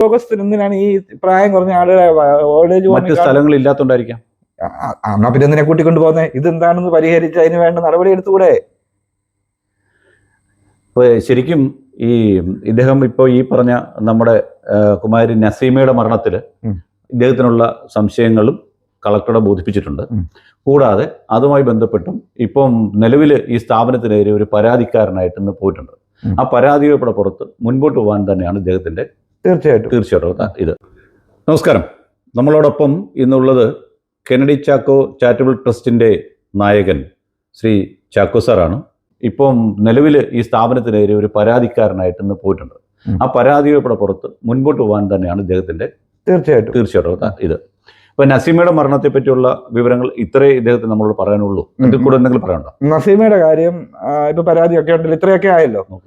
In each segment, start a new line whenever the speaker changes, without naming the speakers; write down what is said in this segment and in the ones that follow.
ഉദ്യോഗസ്ഥർ എന്തിനാണ് ഈ പ്രായം കുറഞ്ഞ ആളുകളെ ഓൾഡ് ഏജ്
മറ്റു സ്ഥലങ്ങൾ ഇല്ലാത്തോണ്ടായിരിക്കാം.
എന്നാ പിന്നെ എന്തിനെ കൂട്ടിക്കൊണ്ട് പോകുന്നത് ഇതെന്താണെന്ന് പരിഹരിച്ച് അതിന് വേണ്ട നടപടി എടുത്തുകൂടെ?
ശരിക്കും ഈ ഇദ്ദേഹം ഇപ്പോൾ ഈ പറഞ്ഞ നമ്മുടെ കുമാരി നസീമയുടെ മരണത്തിൽ. ഇദ്ദേഹത്തിനുള്ള സംശയങ്ങളും കളക്ടറെ ബോധിപ്പിച്ചിട്ടുണ്ട്. കൂടാതെ അതുമായി ബന്ധപ്പെട്ടും ഇപ്പം നിലവിൽ ഈ സ്ഥാപനത്തിനെതിരെ ഒരു പരാതിക്കാരനായിട്ട് ഇന്ന് പോയിട്ടുണ്ട്.
ആ
ആ പരാതിയുടെ പുറത്ത് മുൻപോട്ട് പോകാൻ തന്നെയാണ് ഇദ്ദേഹത്തിന്റെ
തീർച്ചയായിട്ടും.
തീർച്ചയായിട്ടും. ഇത്. നമസ്കാരം. നമ്മളോടൊപ്പം ഇന്നുള്ളത് കെനഡി ചാക്കോ ചാരിറ്റബിൾ ട്രസ്റ്റിന്റെ നായകൻ ശ്രീ ചാക്കോ സാറാണ്. ഇപ്പം നിലവിൽ ഈ സ്ഥാപനത്തിനെതിരെ ഒരു പരാതിക്കാരനായിട്ട് ഇന്ന് പോയിട്ടുണ്ട്. ആ പരാതിയോടെ പുറത്ത് മുൻപോട്ട് പോകാൻ തന്നെയാണ് ഇദ്ദേഹത്തിന്റെ
തീർച്ചയായിട്ടും.
തീർച്ചയായിട്ടും. ഇത്. ഇപ്പൊ നസീമയുടെ മരണത്തെ പറ്റിയുള്ള വിവരങ്ങൾ ഇത്രേ ഇദ്ദേഹത്തിന് നമ്മളോട് പറയാനുള്ളൂ. ഇതിൽ കൂടെ എന്തെങ്കിലും പറയണ്ടോ
നസീമയുടെ കാര്യം ഇപ്പൊ പരാതിയൊക്കെ ഉണ്ടല്ലോ. ഇത്രയൊക്കെ ആയല്ലോ.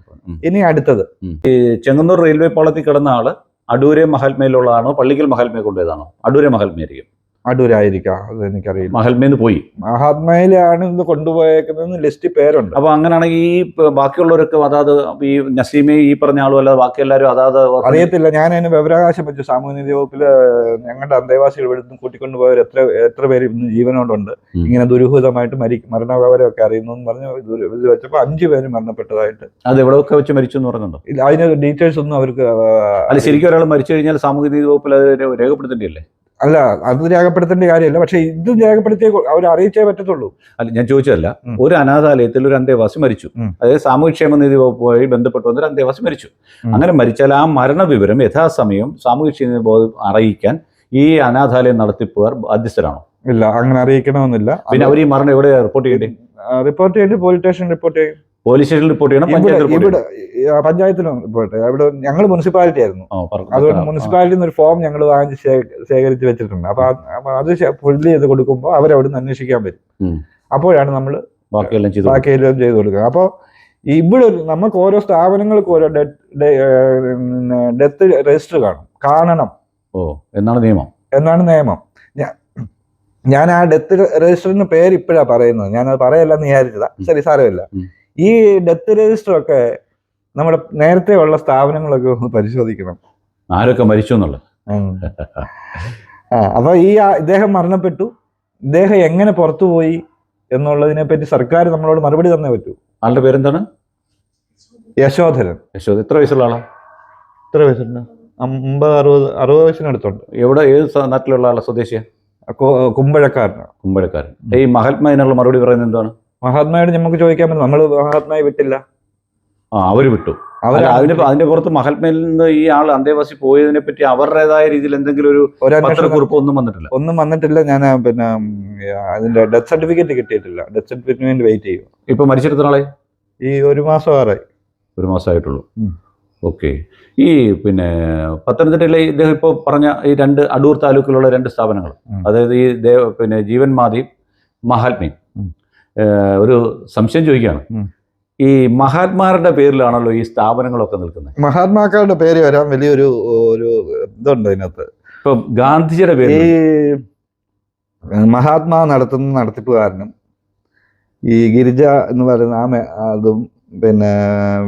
ഇനി അടുത്തത്.
ഈ ചെങ്ങന്നൂർ റെയിൽവേ പാളത്തിൽ കിടന്ന ആൾ അടൂരെ മഹാത്മയിലുള്ളതാണോ പള്ളിക്കൽ മഹാത്മയെ കൊണ്ടുപോയതാണോ? അടൂരെ മഹൽമയായിരിക്കും
അടൂരായിരിക്കാം അത് എനിക്കറിയില്ല
മഹൽമേന്ന് പോയി.
മഹാത്മയിലാണ് ഇത് കൊണ്ടുപോയേക്കുന്നതെന്ന് ലിസ്റ്റ് പേരുണ്ട്.
അപ്പൊ അങ്ങനെയാണെങ്കിൽ ഈ ബാക്കിയുള്ളവരൊക്കെ അതാത് ഈ നസീമെ ഈ പറഞ്ഞ ആളും അല്ലാതെ ബാക്കി എല്ലാവരും അതാത്
അറിയത്തില്ല ഞാൻ അതിന് വിവരാകാശം വെച്ചു. സാമൂഹ്യനീതി വകുപ്പിൽ ഞങ്ങളുടെ അന്തേവാസികൾ ഇവിടുന്ന് കൂട്ടിക്കൊണ്ടുപോയവർ എത്ര എത്ര പേര് ഇന്ന് ജീവനോടുണ്ട്. ഇങ്ങനെ ദുരൂഹിതമായിട്ട് മരി മരണവിവരമൊക്കെ അറിയുന്നു എന്ന് പറഞ്ഞ ഇത് വെച്ചപ്പോൾ അഞ്ചു പേര് മരണപ്പെട്ടതായിട്ട്.
അത് എവിടെയൊക്കെ വെച്ച് മരിച്ചു എന്ന് പറഞ്ഞുണ്ടോ
ഇല്ല, അതിന് ഡീറ്റെയിൽസ് ഒന്നും അവർക്ക്
അല്ല ശരിക്കും ഒരാൾ മരിച്ചു കഴിഞ്ഞാൽ സാമൂഹ്യ നീതി വകുപ്പിൽ അത് രേഖപ്പെടുത്തേണ്ടിയല്ലേ
അല്ല അത് രേഖപ്പെടുത്തേണ്ട കാര്യമല്ല. പക്ഷെ ഇത് രേഖപ്പെടുത്തിയേ അവർ അറിയിച്ചേ പറ്റത്തുള്ളൂ.
അല്ല ഞാൻ ചോദിച്ചതല്ല. ഒരു അനാഥാലയത്തിൽ ഒരു അന്തേവാസി മരിച്ചു. അതായത് സാമൂഹ്യക്ഷേമ നിധി വകുപ്പുമായി ബന്ധപ്പെട്ട് വന്നൊരു അന്തേവാസി മരിച്ചു. അങ്ങനെ മരിച്ചാൽ ആ മരണ വിവരം യഥാസമയം സാമൂഹ്യക്ഷേമ ബോധം അറിയിക്കാൻ ഈ അനാഥാലയം നടത്തിപ്പുകാർ ബാധ്യസ്ഥരാണോ?
ഇല്ല അങ്ങനെ അറിയിക്കണമെന്നില്ല.
പിന്നെ അവർ ഈ മരണം എവിടെ റിപ്പോർട്ട് ചെയ്യേണ്ടത്?
റിപ്പോർട്ട് ചെയ്യേണ്ടത് പോലീസ് സ്റ്റേഷൻ റിപ്പോർട്ട് ചെയ്യും.
പോലീസ് സ്റ്റേഷനിൽ റിപ്പോർട്ട് ചെയ്യണം
ഇവിടെ
പഞ്ചായത്ത് റിപ്പോർട്ട്
ഇവിടെ പഞ്ചായത്തിലും റിപ്പോർട്ട് ഇവിടെ ഞങ്ങൾ മുനിസിപ്പാലിറ്റി ആയിരുന്നു. അതുകൊണ്ട്
മുനിസിപ്പാലിറ്റി
മുനിസിപ്പാലിറ്റിയിൽ നിന്ന് ഒരു ഫോം ഞങ്ങൾ വാങ്ങിച്ച് ശേഖരിച്ച് വെച്ചിട്ടുണ്ട്. അപ്പൊ അത് ഫുള്ള് ചെയ്ത് കൊടുക്കുമ്പോൾ അവരവിടെ നിന്ന് അന്വേഷിക്കാൻ വരും അപ്പോഴാണ് നമ്മൾ
ബാക്കിയെല്ലാം ചെയ്തു
ബാക്കി ചെയ്ത് കൊടുക്കുക. അപ്പോൾ ഇവിടെ നമുക്ക് ഓരോ സ്ഥാപനങ്ങൾക്ക് ഓരോ ഡെത്ത് രജിസ്റ്റർ കാണും. കാണണം.
ഓ എന്നാണ് നിയമം?
എന്നാണ് നിയമം? ഞാൻ ആ ഡെത്ത് രജിസ്റ്ററിന് പേര് ഇപ്പോഴാണ് പറയുന്നത്. ഞാനത് പറയല്ലെന്ന് വിചാരിച്ചതാ. ശരി സാരമില്ല. ഈ ഡെത്ത് രജിസ്റ്റർ ഒക്കെ നമ്മുടെ നേരത്തെ ഉള്ള സ്ഥാപനങ്ങളൊക്കെ ഒന്ന് പരിശോധിക്കണം.
ആരൊക്കെ മരിച്ചു എന്നുള്ളത്.
അപ്പൊ ഈ ഇദ്ദേഹം മരണപ്പെട്ടു. ഇദ്ദേഹം എങ്ങനെ പുറത്തു പോയി എന്നുള്ളതിനെ പറ്റി സർക്കാർ നമ്മളോട് മറുപടി തന്നേ പറ്റൂ.
ആളുടെ പേരെന്താണ്?
യശോധരൻ.
യശോധ എത്ര വയസ്സുള്ള ആളാ?
എത്ര വയസ്സുണ്ട്? അമ്പത് അറുപത് അറുപത് വയസ്സിനടുത്തുണ്ട്.
എവിടെ ഏത് നാട്ടിലുള്ള ആളാ സ്വദേശിയ?
കുമ്പഴക്കാരനാണ്.
കുമ്പഴക്കാരൻ. ഈ മഹാത്മാ ഇതിനുള്ള മറുപടി പറയുന്നത് എന്താണ്?
മഹാത്മായോട് നമുക്ക് ചോദിക്കാൻ പറ്റും നമ്മൾ മഹാത്മായെ വിട്ടില്ല.
ആ അവർ വിട്ടു.
അവർ
അതിന്റെ അതിന് അതിന്റെ പുറത്ത് മഹാത്മയിൽ നിന്ന് ഈ ആൾ അന്തേവാസി പോയതിനെ പറ്റി അവരുടേതായ രീതിയിൽ എന്തെങ്കിലും ഒരു പത്രക്കുറിപ്പ് ഒന്നും വന്നിട്ടില്ല.
ഒന്നും വന്നിട്ടില്ല. ഞാൻ പിന്നെ അതിന്റെ ഡെത്ത് സർട്ടിഫിക്കറ്റ് കിട്ടിയിട്ടില്ല. ഡെത്ത് സർട്ടിഫിക്കറ്റിന് വേണ്ടി വെയിറ്റ് ചെയ്യും.
ഇപ്പൊ മരിച്ചെടുത്ത നാളെ
ഈ ഒരു മാസം ആറായി.
ഒരു മാസമായിട്ടുള്ളൂ. ഓക്കെ. ഈ പിന്നെ പത്തനംതിട്ടയിലെ ഇദ്ദേഹം ഇപ്പോൾ പറഞ്ഞ ഈ രണ്ട് അടൂർ താലൂക്കിലുള്ള രണ്ട് സ്ഥാപനങ്ങൾ. അതായത് ഈ ദേവ പിന്നെ ജീവൻ മാതിയും മഹാത്മയും. ഒരു സംശയം ചോദിക്കുകയാണ്. ഈ മഹാത്മാരുടെ പേരിലാണല്ലോ ഈ സ്ഥാപനങ്ങളൊക്കെ നിൽക്കുന്നത്.
മഹാത്മാക്കളുടെ പേര് വരാൻ വലിയൊരു ഒരു ഇതുണ്ട് അതിനകത്ത്
ഇപ്പൊ ഗാന്ധിജിയുടെ പേര് ഈ
മഹാത്മാ നടത്തുന്ന നടത്തിപ്പുകാരനും ഈ ഗിരിജ എന്ന് പറയുന്ന ആ അതും പിന്നെ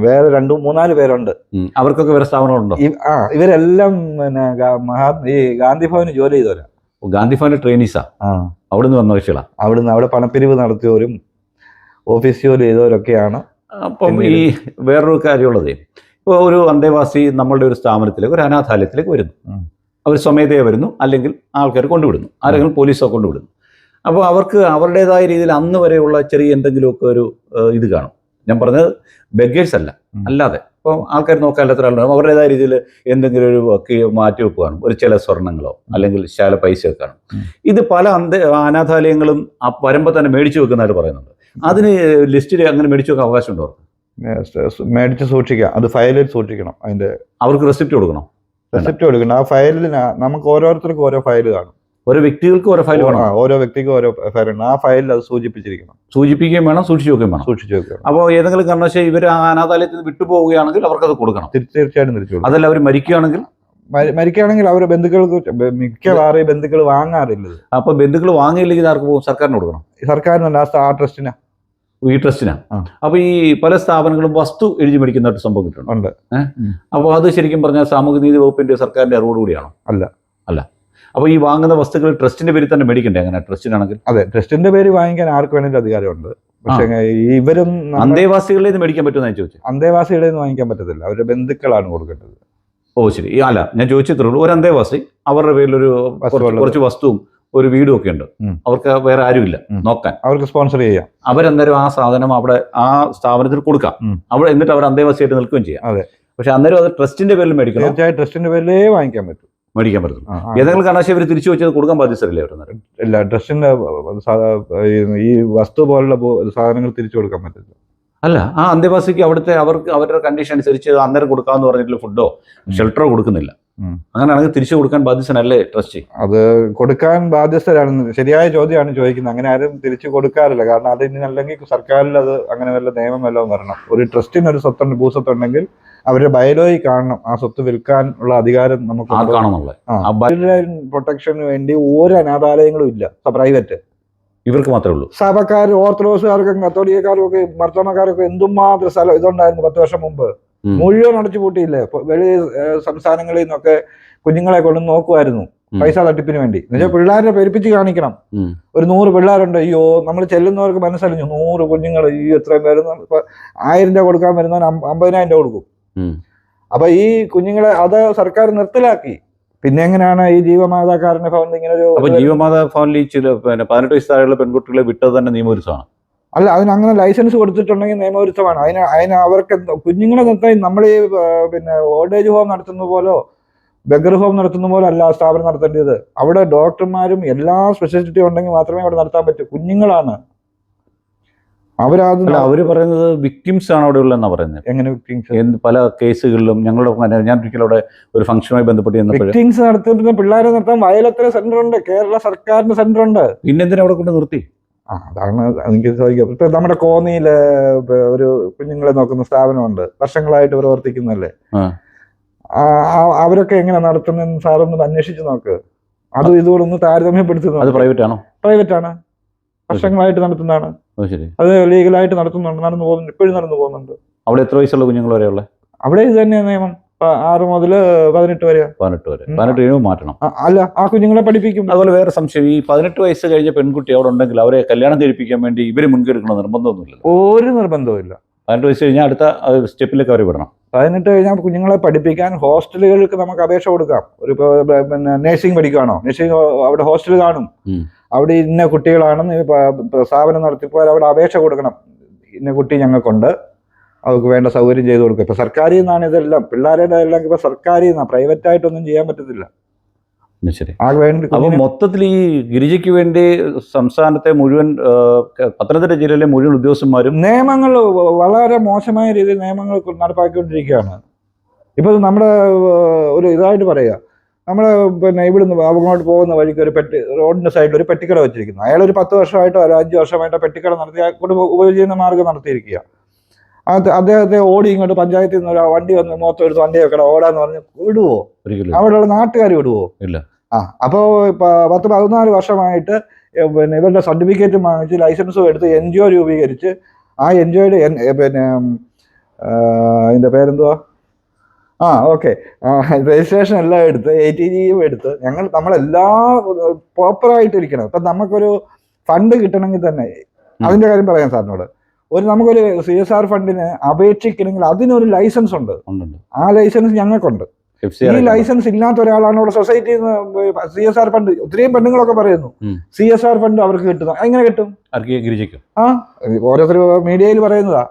വേറെ രണ്ടു മൂന്നാൽ പേരുണ്ട്.
അവർക്കൊക്കെ വേറെ സ്ഥാപനങ്ങളുണ്ടോ?
ആ ഇവരെല്ലാം പിന്നെ മഹാത്മ ഈ ഗാന്ധി ഭവന് ജോലി ചെയ്തവരാ.
ഗാന്ധി ഫാന്റെ ട്രെയിനീസാ
ആ?
അവിടെ നിന്ന് വന്ന കക്ഷികളാ
അവിടുന്ന് അവിടെ പണപ്പിരിവ് നടത്തിയവരും ഓഫീസ് ജോലി ചെയ്തവരൊക്കെയാണ്
അപ്പം ഈ വേറൊരു കാര്യമുള്ളത്. ഇപ്പോൾ ഒരു അന്തേവാസി നമ്മളുടെ ഒരു സ്ഥാപനത്തിലേക്ക് ഒരു അനാഥാലയത്തിലേക്ക് വരുന്നു. അവർ സ്വമേധയെ വരുന്നു അല്ലെങ്കിൽ ആൾക്കാർ കൊണ്ടുവിടുന്നു. ആരെങ്കിലും പോലീസോ കൊണ്ടുവിടുന്നു. അപ്പോൾ അവർക്ക് അവരുടേതായ രീതിയിൽ അന്ന് വരെയുള്ള ചെറിയ എന്തെങ്കിലുമൊക്കെ ഒരു ഇത് കാണും. ഞാൻ പറഞ്ഞത് ബെഗേഴ്സ് അല്ല അല്ലാതെ ഇപ്പോൾ ആൾക്കാർ നോക്കാൻ ആളുണ്ട് അവരുടേതായ രീതിയിൽ എന്തെങ്കിലും ഒരു ഒക്കെ മാറ്റി വെക്കുകയാണ്. ഒരു ചില സ്വർണങ്ങളോ അല്ലെങ്കിൽ ശാല പൈസയൊക്കെ കാണും ഇത് പല അന്ത അനാഥാലയങ്ങളും ആ വരുമ്പോൾ തന്നെ മേടിച്ചു വെക്കുന്നതായിട്ട് പറയുന്നുണ്ട്. അതിന് ലിസ്റ്റിൽ അങ്ങനെ മേടിച്ചു വെക്കാൻ അവകാശമുണ്ടോ?
മേടിച്ച് സൂക്ഷിക്കാം. അത് ഫയലിൽ സൂക്ഷിക്കണം. അതിന്റെ
അവർക്ക് റെസിപ്റ്റ് കൊടുക്കണം?
റെസിപ്റ്റ് കൊടുക്കണം. ആ ഫയലിന് നമുക്ക് ഓരോരുത്തർക്കും ഓരോ ഫയൽ കാണും.
ഓരോ വ്യക്തികൾക്ക് ഓരോ ഫയൽ വേണം.
ഓരോ വ്യക്തിക്കും ഓരോ ഫയൽ ഉണ്ട്. ആ ഫയലിൽ അത് സൂചിപ്പിച്ചിരിക്കണം.
സൂചിപ്പിക്കുകയും വേണം സൂക്ഷിച്ചു വെക്കുകയും വേണം.
സൂക്ഷിച്ചു വെക്കുക
അപ്പോൾ ഏതെങ്കിലും കാരണവശാൽ ഇവർ ആ അനാഥാലയത്തിൽ നിന്ന് വിട്ടുപോവുകയാണെങ്കിൽ അവർക്കത് കൊടുക്കണം.
തീർ- തീർച്ചയായിട്ടും തിരിച്ചു
അതല്ല അവർ മരിക്കുകയാണെങ്കിൽ?
മരിക്കുകയാണെങ്കിൽ അവരെ ബന്ധുക്കൾക്ക് മിക്കവാറും ബന്ധുക്കൾ വാങ്ങാറില്ല. അപ്പൊ
അപ്പോൾ ബന്ധുക്കൾ വാങ്ങിയില്ലെങ്കിൽ ആർക്ക് പോകും? സർക്കാരിന് കൊടുക്കണം.
സർക്കാരിന് ലാസ്റ്റ് ആ ട്രസ്റ്റിന്
ഈ ട്രസ്റ്റിനാണ്
ആ.
അപ്പൊ ഈ പല സ്ഥാപനങ്ങളും വസ്തു എഴുതി മേടിക്കുന്നതായിട്ട് സംഭവിച്ചിട്ടുണ്ട് സംഭവം കിട്ടുന്നുണ്ട്. അപ്പോൾ അത് ശരിക്കും പറഞ്ഞാൽ സാമൂഹ്യനീതി വകുപ്പിന്റെ സർക്കാരിന്റെ അറിവോടുകൂടിയാണോ?
അല്ല.
അല്ല. അപ്പോൾ ഈ വാങ്ങുന്ന വസ്തുക്കൾ ട്രസ്റ്റിന്റെ പേരിൽ തന്നെ മേടിക്കണ്ടേ അങ്ങനെ? ട്രസ്റ്റിനാണെങ്കിൽ?
അതെ ട്രസ്റ്റിന്റെ പേര് വാങ്ങിക്കാൻ ആർക്ക് വേണമെങ്കിലും അധികാരമുണ്ട്. പക്ഷേ ഇവരും
അന്തേവാസികളിൽ നിന്ന് മേടിക്കാൻ പറ്റുമെന്ന് ചോദിച്ചു.
അന്തേവാസികളിൽ നിന്ന് വാങ്ങിക്കാൻ പറ്റത്തില്ല. അവരുടെ ബന്ധുക്കളാണ് കൊടുക്കേണ്ടത്.
ഓ ശരി. അല്ല ഞാൻ ചോദിച്ചത്രേ ഉള്ളൂ ഒരു അന്തേവാസി അവരുടെ പേരിൽ ഒരു കുറച്ച് വസ്തുവും ഒരു വീടും ഒക്കെ ഉണ്ട്. അവർക്ക് വേറെ ആരുമില്ല. നോക്കാൻ.
അവർക്ക് സ്പോൺസർ ചെയ്യാം.
അവരന്നേരം ആ സാധനം അവിടെ ആ സ്ഥാപനത്തിൽ കൊടുക്കാം. അവിടെ എന്നിട്ട് അവർ അന്തേവാസിയായിട്ട് നിൽക്കുകയും ചെയ്യാം.
അതെ.
പക്ഷെ അന്നേരം അത് ട്രസ്റ്റിന്റെ പേരിൽ മേടിക്കണം?
തീർച്ചയായും ട്രസ്റ്റിന്റെ പേരിലേ വാങ്ങിക്കാൻ പറ്റും.
മേടിക്കാൻ
പറ്റും.
ഏതെങ്കിലും കാരണവശാൽ അവർ തിരിച്ചു വെച്ചത് കൊടുക്കാൻ ബാധ്യസ്ഥരല്ലേ അവർ
ഇല്ല ട്രസ്റ്റിന്റെ സാ- ഈ- വസ്തു പോലുള്ള സാധനങ്ങൾ തിരിച്ചു കൊടുക്കാൻ പറ്റില്ല
അല്ല ആ അന്തേവാസിക്ക് അവിടുത്തെ അവർക്ക് അവരുടെ കണ്ടീഷൻ അനുസരിച്ച് അന്നേരം കൊടുക്കാന്ന് പറഞ്ഞിട്ടുള്ള ഫുഡോ ഷെൽട്ടറോ കൊടുക്കുന്നില്ല. അങ്ങനെയാണെങ്കിൽ തിരിച്ചു കൊടുക്കാൻ ബാധ്യസ്ഥനല്ലേ ട്രസ്റ്റ്?
അത് കൊടുക്കാൻ ബാധ്യസ്ഥരാണ് ശരിയായ ചോദ്യമാണ് ചോദിക്കുന്നത്. അങ്ങനെ ആരും തിരിച്ചു കൊടുക്കാറില്ല. കാരണം അത് ഇനി അല്ലെങ്കിൽ സർക്കാരിൽ അത് അങ്ങനെ വല്ല നിയമം വല്ലതും വരണം. ഒരു ട്രസ്റ്റിന് ഒരു സ്വത്തുണ്ട് ഭൂസ്വത്തുണ്ടെങ്കിൽ അവരുടെ ബയലോയി കാണണം ആ സ്വത്ത് വിൽക്കാൻ ഉള്ള അധികാരം നമുക്ക് പ്രൊട്ടക്ഷന് വേണ്ടി ഒരു അനാഥാലയങ്ങളും ഇല്ല പ്രൈവറ്റ്
ഇവർക്ക് മാത്രമേ ഉള്ളൂ.
സഭക്കാർ ഓർത്തഡോക്സുകാർക്കും കത്തോലിക്കാർക്കും ഒക്കെ മർത്തോമക്കാർക്കും എന്തുമാത്രം സ്ഥലം ഇതുണ്ടായിരുന്നു പത്ത് വർഷം മുമ്പ്. മുഴുവൻ അടച്ചു പൂട്ടിയില്ലേ? വെളി സംസ്ഥാനങ്ങളിൽ നിന്നൊക്കെ കുഞ്ഞുങ്ങളെ കൊണ്ട് നോക്കുമായിരുന്നു പൈസ തട്ടിപ്പിന് വേണ്ടി. എന്നുവെച്ചാൽ പിള്ളേരെ പെരുപ്പിച്ച് കാണിക്കണം. ഒരു നൂറ് പിള്ളേരുണ്ട് അയ്യോ നമ്മൾ ചെല്ലുന്നവർക്ക് മനസ്സറിഞ്ഞു നൂറ് കുഞ്ഞുങ്ങൾ അയ്യോ എത്രയും പേര് ഇപ്പൊ ആയിരം രൂപ കൊടുക്കാൻ വരുന്നവൻ അമ്പ- അമ്പതിനായിരം രൂപ കൊടുക്കും. അപ്പൊ ഈ കുഞ്ഞുങ്ങളെ അത് സർക്കാർ നിർത്തലാക്കി. പിന്നെ എങ്ങനെയാണ് ഈ ജീവമാതാക്കാരന്റെ ഭവൻ ഇങ്ങനെ ഒരു
അപ്പൊ ജീവമാതാ ഭവനിൽ ഈ ചില പിന്നെ പതിനെട്ട് വയസ്സ് താഴെയുള്ള പെൺകുട്ടികളെ വിട്ടത് തന്നെ നിയമവിരുദ്ധമാണ്.
അല്ല അതിന് അങ്ങനെ ലൈസൻസ് കൊടുത്തിട്ടുണ്ടെങ്കിൽ നിയമവിരുദ്ധമാണ്. അതിന് അതിന് അവർക്ക് കുഞ്ഞുങ്ങളെ നിർത്താൻ നമ്മൾ ഈ പിന്നെ ഓൾഡ് ഏജ് ഹോം നടത്തുന്ന പോലോ ബഗർ ഹോം നടത്തുന്ന പോലെ അല്ല സ്ഥാപനം നടത്തേണ്ടത്. അവിടെ ഡോക്ടർമാരും എല്ലാ സ്പെഷ്യാലിറ്റി ഉണ്ടെങ്കിൽ മാത്രമേ അവിടെ നടത്താൻ പറ്റൂ. കുഞ്ഞുങ്ങളാണ്. അവരത്
അല്ല അവർ പറയുന്നത് വിക്ടിംസ് ആണ് അവിടെ ഉള്ളതെന്നാ പറയുന്നത്.
എങ്ങനെ വിക്ടിംസ്
എന്ത് പല കേസുകളിലും ഞങ്ങളുടെ ഞാൻ ഒരിക്കലും അവിടെ ഒരു ഫംഗ്ഷനുമായി ബന്ധപ്പെട്ട്
വിക്ടിംസ് നടത്തുന്ന പിള്ളേരെ നിർത്താൻ വയലത്തിന് സെന്റർ ഉണ്ട്? കേരള സർക്കാരിന്റെ സെന്റർ ഉണ്ട്.
പിന്നെന്തിനാ അവിടെ കൊണ്ട് നിർത്തി?
ആ അതാണ് എനിക്ക് ചോദിക്കാം ഇപ്പൊ നമ്മുടെ കോന്നിയിൽ ഒരു കുഞ്ഞുങ്ങളെ നോക്കുന്ന സ്ഥാപനമുണ്ട്. വർഷങ്ങളായിട്ട് പ്രവർത്തിക്കുന്നല്ലേ അവരൊക്കെ എങ്ങനെ നടത്തുന്നെന്ന് സാറൊന്ന് അന്വേഷിച്ച് നോക്ക്. അതും ഇതുകൂടെ ഒന്ന് താരതമ്യപ്പെടുത്തി
അത് പ്രൈവറ്റ് ആണോ?
പ്രൈവറ്റ് ആണ്. വർഷങ്ങളായിട്ട് നടത്തുന്നതാണ്.
അത്
ലീഗലായിട്ട് നടത്തുന്നുണ്ട്. നടന്നു പോകുന്നുണ്ട്. ഇപ്പോഴും നടന്നു പോകുന്നുണ്ട്.
അവിടെ എത്ര വയസ്സുള്ള കുഞ്ഞുങ്ങൾ വരെ ഉള്ളത്
അവിടെ ഇത് തന്നെ നിയമം. ആറ് മുതൽ പതിനെട്ട് വരെ
പതിനെട്ട് വരെ. പതിനെട്ട് കഴിയുമ്പോൾ മാറ്റണം.
അല്ല ആ കുഞ്ഞുങ്ങളെ പഠിപ്പിക്കും.
അതുപോലെ വേറെ സംശയം. ഈ പതിനെട്ട് വയസ്സ് കഴിഞ്ഞ പെൺകുട്ടി അവിടെ ഉണ്ടെങ്കിൽ അവരെ കല്യാണം കഴിപ്പിക്കാൻ വേണ്ടി ഇവർ മുൻകൈ നിർബന്ധമൊന്നുമില്ല
ഒരു നിർബന്ധവും ഇല്ല
പതിനെട്ട് വയസ്സ് കഴിഞ്ഞാൽ അടുത്ത സ്റ്റെപ്പിലേക്ക് അവർ വിടണം.
പതിനെട്ട് കഴിഞ്ഞാൽ കുഞ്ഞുങ്ങളെ പഠിപ്പിക്കാൻ ഹോസ്റ്റലുകൾക്ക് നമുക്ക് അപേക്ഷ കൊടുക്കാം. ഒരു പിന്നെ നേഴ്സിംഗ് പഠിക്കുകയാണോ നേഴ്സിംഗ് അവിടെ ഹോസ്റ്റൽ കാണും. അവിടെ ഇന്ന കുട്ടികളാണെന്ന് പ്രസ്താവന നടത്തിപ്പോൾ അവിടെ അപേക്ഷ കൊടുക്കണം. ഇന്ന കുട്ടി ഞങ്ങൾക്കുണ്ട്. അവർക്ക് വേണ്ട സൗകര്യം ചെയ്തു കൊടുക്കുക ഇപ്പം സർക്കാരിൽ നിന്നാണ് ഇതെല്ലാം. പിള്ളേരുടെ എല്ലാം ഇപ്പം സർക്കാരിൽ നിന്നാണ് പ്രൈവറ്റായിട്ടൊന്നും ചെയ്യാൻ പറ്റത്തില്ല.
ശരി.
അപ്പോൾ
അപ്പൊ മൊത്തത്തിൽ ഈ ഗിരിജയ്ക്ക് വേണ്ടി സംസ്ഥാനത്തെ മുഴുവൻ പത്തനംതിട്ട ജില്ലയിലെ മുഴുവൻ ഉദ്യോഗസ്ഥന്മാരും
നിയമങ്ങൾ വളരെ മോശമായ രീതിയിൽ നിയമങ്ങൾ നടപ്പാക്കിക്കൊണ്ടിരിക്കുകയാണ്. ഇപ്പൊ നമ്മുടെ ഒരു ഇതായിട്ട് പറയുക നമ്മൾ പിന്നെ ഇവിടുന്ന് അങ്ങോട്ട് പോകുന്ന വഴിക്ക് ഒരു പെട്ടി റോഡിന്റെ സൈഡിൽ ഒരു പെട്ടിക്കട വെച്ചിരിക്കുന്നു. അയാൾ ഒരു പത്ത് വർഷമായിട്ടോ ഒരു അഞ്ച് വർഷമായിട്ടോ പെട്ടിക്കട നടത്തി കൊണ്ട് ഉപജീവന മാർഗം നടത്തിയിരിക്കുക. അത് അദ്ദേഹത്തെ ഓടി ഇങ്ങോട്ട് പഞ്ചായത്തിൽ നിന്ന് ഒരു വണ്ടി വന്ന് മൊത്തം എടുത്ത് വണ്ടി വെക്കണം ഓടാന്ന് പറഞ്ഞ് വിടുവോ? അവിടെയുള്ള നാട്ടുകാർ വിടുവോ?
ഇല്ല.
ആ അപ്പോൾ പത്ത് പതിനാല് വർഷമായിട്ട് പിന്നെ ഇവരുടെ സർട്ടിഫിക്കറ്റ് വാങ്ങിച്ച് ലൈസൻസും എടുത്ത് എൻ ജി ഒ രൂപീകരിച്ച് ആ എൻ ജി ഒയുടെ പിന്നെ അതിന്റെ പേരെന്തുവാ? ആ ഓക്കെ. രജിസ്ട്രേഷൻ എല്ലാം എടുത്ത് എ ടി ജിയും എടുത്ത് ഞങ്ങൾ നമ്മളെല്ലാ പ്രോപ്പറായിട്ടിരിക്കണം ഇപ്പം നമുക്കൊരു ഫണ്ട് കിട്ടണമെങ്കിൽ തന്നെ അതിന്റെ കാര്യം പറയാം സാറിനോട്. ഒരു നമുക്കൊരു സി എസ് ആർ ഫണ്ടിന് അപേക്ഷിക്കണമെങ്കിൽ അതിനൊരു ലൈസൻസ് ഉണ്ട്. ആ ലൈസൻസ് ഞങ്ങൾക്കുണ്ട്. ഈ ലൈസൻസ് ഇല്ലാത്ത ഒരാളാണ് ഇവിടെ society C S R fund ഒത്തിരിയും പെണ്ണുങ്ങളൊക്കെ പറയുന്നു. സി എസ് ആർ ഫണ്ട് അവർക്ക് കിട്ടുന്ന. എങ്ങനെ കിട്ടും? ആ? ഓരോരുത്തർ മീഡിയയിൽ പറയുന്നതാ.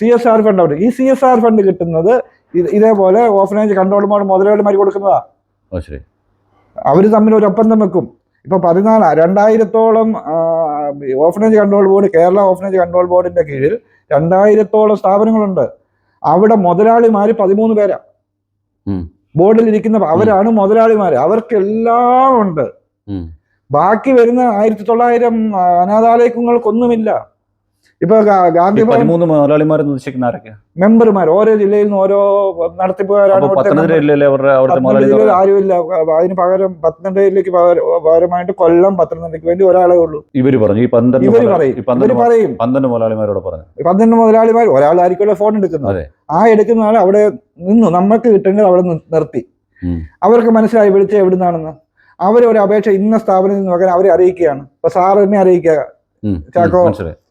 സി എസ് ആർ ഫണ്ട് അവർ ഈ സി എസ് ആർ ഫണ്ട് കിട്ടുന്നത് ഇതേപോലെ ഓഫനേജ് കൺട്രോൾ ബോർഡ് മുതലാളിമാർ കൊടുക്കുന്നതാ.
അവർ
അവർ തമ്മിൽ ഒരു ഒപ്പന്തം വെക്കും. ഇപ്പൊ പതിനാല് രണ്ടായിരത്തോളം orphanage control board Kerala orphanage control ബോർഡിന്റെ കീഴിൽ രണ്ടായിരത്തോളം സ്ഥാപനങ്ങളുണ്ട്. അവിടെ മുതലാളിമാര് പതിമൂന്ന് പേരാ. ഇരിക്കുന്ന അവരാണ് മുതലാളിമാര്. അവർക്കെല്ലാം ഉണ്ട്. ബാക്കി വരുന്ന ആയിരത്തി തൊള്ളായിരം അനാഥാലയങ്ങൾക്കൊന്നുമില്ല ഇപ്പൊ ഗാന്ധി മൂന്ന്
പതിമൂന്ന് മുതലാളിമാരെ നിർദ്ദേശിക്കുന്ന ആരൊക്കെ
മെമ്പർമാർ ഓരോ ജില്ലയിൽ നിന്ന് ഓരോ നടത്തിപ്പുകാരാണ് ആരുമില്ല. അതിന് പകരം പത്തനംതിട്ടയിലേക്ക് പകരം- പകരമായിട്ട് കൊല്ലം പത്തനംതിട്ടയ്ക്ക് വേണ്ടി ഒരാളെ ഉള്ളൂ.
ഇവർ പറഞ്ഞു. ഈ പന്ത്രണ്ട്
ഇവർ
മുതലാളി-
പറയും.
ഈ
ഇവർ
പന്ത്രണ്ട് മു-
പറയും.
പന്ത്രണ്ട് മുതലാളിമാരോട് പറഞ്ഞു.
പന്ത്രണ്ട് മുതലാളിമാർ ഒരാളായിരിക്കുമല്ലോ ഫോൺ എടുക്കുന്നത്. ആ എടുക്കുന്ന ആൾ അവിടെ നിന്നു. നമ്മൾക്ക് കിട്ടേണ്ടത് അവിടെ നിർത്തി. അവർക്ക് മനസ്സിലായി വിളിച്ച എവിടുന്നാണെന്ന്. അവരൊരു അപേക്ഷ ഇന്ന സ്ഥാപനത്തിൽ നിന്ന് വെക്കാൻ അവരെ അറിയിക്കുകയാണ്. ഇപ്പൊ സാറിനെ എന്നെ അറിയിക്കുക ചാക്കോ.